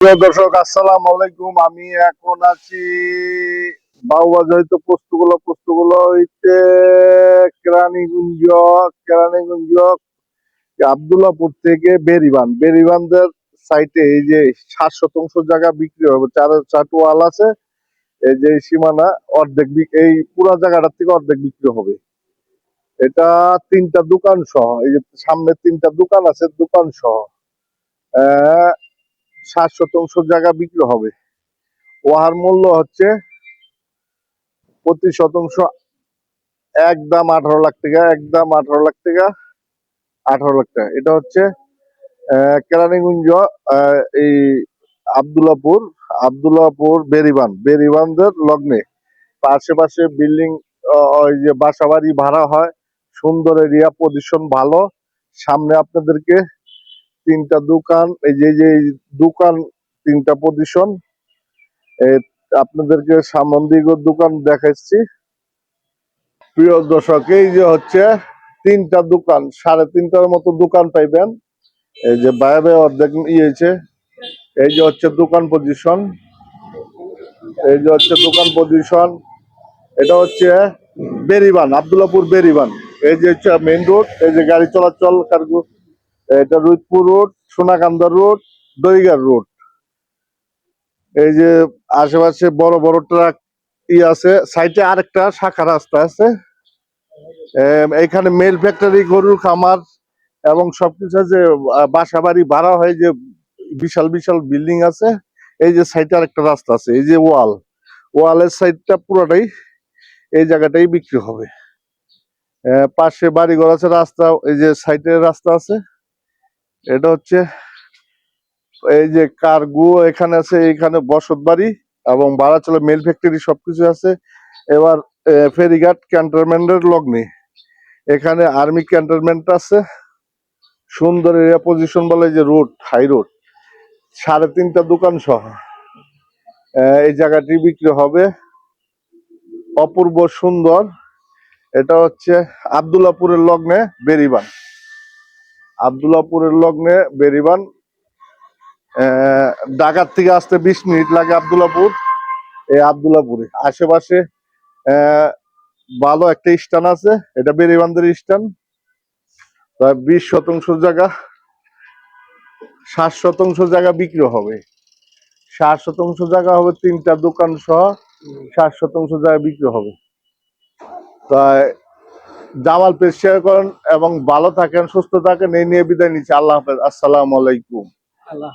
প্রিয় দর্শক, আসসালাম আলাইকুম। আমি এখন আছি বাউবাজ হয়তো পোস্তগুলো পোস্তগুলো হইতে কেরানীগঞ্জ কেরানীগঞ্জ আবদুল্লাপুর থেকে বেরিবান। বেরিবানদের সাইটে এই যে ষাট শতাংশ জায়গা বিক্রি হবে, চার চারটু ওয়াল আছে, এই যে সীমানা অর্ধেক এই পুরো জায়গাটার থেকে অর্ধেক বিক্রি হবে। এটা তিনটা দোকান সহ, এই যে সামনে তিনটা দোকান আছে, দোকান সহ। ষাট শতাংশ জায়গা বিক্রি হবে। ওহার মূল্য হচ্ছে প্রতি শতাংশ একদম আঠারো লাখ টাকা একদম আঠারো লাখ টাকা, আঠারো লাখ টাকা। এটা হচ্ছে কেরানীগঞ্জ এই আবদুল্লাপুর আবদুল্লাপুর বেরিবান, বেরিবানদের লগ্নে। আশেপাশে বিল্ডিং ওই যে বাসা বাড়ি ভাড়া হয়, সুন্দর এরিয়া, পজিশন ভালো। সামনে আপনাদেরকে তিনটা দোকান, এই যে যে দোকান, তিনটা পজিশন আপনাদেরকে সামন্দিক দোকান দেখাচ্ছি। প্রিয় দর্শক, এই যে হচ্ছে তিনটা দোকান, সাড়ে তিনটার মতো দোকান পাইবেন। এই যে বাইরে অর্ধেক ইয়েছে এই যে হচ্ছে দোকান পজিশন এই যে হচ্ছে দোকান পজিশন এটা হচ্ছে বেরিবান, আবদুল্লাপুর বেরিবান। এই যে হচ্ছে মেইন রোড এই যে গাড়ি চলাচল কার্গো এটা Rudpur road Sonakanda road Doigar road. এই যে আশেপাশে বড় বড় ট্রাক ই আছে সাইডে আরেকটা শাখা রাস্তা আছে। এম, এইখানে মেল ফ্যাক্টরি গরুর খামার এবং সবকিছু আছে। বাসা বাড়ি ভাড়া হয় যে বিশাল বিশাল বিল্ডিং আছে। এই যে সাইডে আরেকটা রাস্তা আছে এই যে ওয়াল। ওয়ালের সাইডটা পুরোটাই এই জায়গাটাই বিক্রি হবে। পাশে বাড়িঘর আছে রাস্তা এই যে সাইডে রাস্তা আছে। এটা হচ্ছে এই যে কার্গো, এখানে আছে, এখানে বসত বাড়ি এবং ভাড়া চলে মেল ফ্যাক্টরি সবকিছু আছে। এবার ফেরিঘাট ক্যান্টনমেন্টের লগ্নে। এখানে আর্মি ক্যান্টনমেন্ট আছে। সুন্দর এরিয়া পজিশন বলে যে রোড হাই রোড সাড়ে তিনটা দোকান সহ। এই জায়গাটি বিক্রি হবে। অপূর্ব সুন্দর। এটা হচ্ছে আবদুল্লাপুরের লগ্নে বেরিবান। আবদুল্লাপুরের লগ্নে বেরিবান ঢাকার থেকে আসতে বিশ মিনিট লাগে আবদুল্লাপুর। এই আবদুল্লাপুরে। আশেপাশে ভালো একটা স্টান আছে, এটা বেরিবান্ধের স্থান। প্রায় বিশ শতাংশ জায়গা, ষাট শতাংশ জায়গা বিক্রি হবে। ষাট শতাংশ জায়গা হবে তিনটা দোকান সহ, ষাট শতাংশ জায়গা বিক্রি হবে। তাই জামাল পেশ শেয়ার করেন এবং ভালো থাকেন, সুস্থ থাকেন, এই নিয়ে বিদায় নিচ্ছি। আল্লাহ হাফেজ। আসসালামু আলাইকুম। আল্লাহ